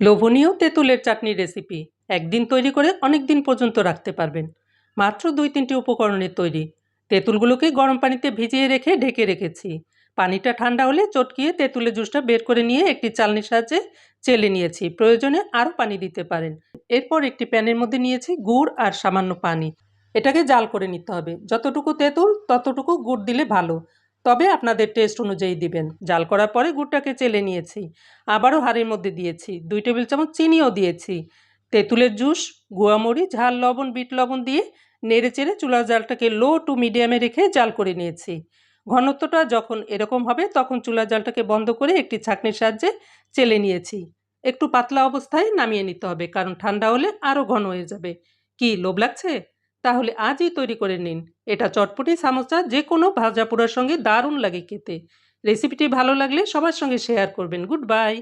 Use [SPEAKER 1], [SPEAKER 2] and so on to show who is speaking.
[SPEAKER 1] লোভনীয় তেঁতুলের চাটনি রেসিপি একদিন তৈরি করে অনেক দিন পর্যন্ত রাখতে পারবেন। মাত্র দুই তিনটি উপকরণের তৈরি। তেঁতুলগুলোকে গরম পানিতে ভিজিয়ে রেখে ঢেকে রেখেছি। পানিটা ঠান্ডা হলে চটকিয়ে তেঁতুলের জুসটা বের করে নিয়ে একটি চালনির সাহায্যে চেলে নিয়েছি। প্রয়োজনে আরও পানি দিতে পারেন। এরপর একটি প্যানের মধ্যে নিয়েছি গুড় আর সামান্য পানি। এটাকে জাল করে নিতে হবে। যতটুকু তেঁতুল, ততটুকু গুড় দিলে ভালো। তবে আপনাদের টেস্ট অনুযায়ী দিবেন। জাল করার পরে গুড়টাকে চেলে নিয়েছি। আবারও হাঁড়ির মধ্যে দিয়েছি। দুই টেবিল চামচ চিনিও দিয়েছি। তেঁতুলের জুস গুয়ামরি ঝাল লবণ, বিট লবণ দিয়ে নেড়ে চেড়ে চুলার জালটাকে লো টু মিডিয়ামে রেখে জাল করে নিয়েছি। ঘনত্বটা যখন এরকম হবে, তখন চুলার জালটাকে বন্ধ করে একটি ছাঁকনির সাহায্যে চেলে নিয়েছি। একটু পাতলা অবস্থায় নামিয়ে নিতে হবে, কারণ ঠান্ডা হলে আরও ঘন হয়ে যাবে। কি, লোভ লাগছে? তাহলে আজই তৈরি করে নিন। এটা চটপটি, সামোসা যে কোনো ভাজা পোড়ার সঙ্গে দারুণ লাগে খেতে। রেসিপিটি ভালো লাগলে সবার সঙ্গে শেয়ার করবেন। Good bye!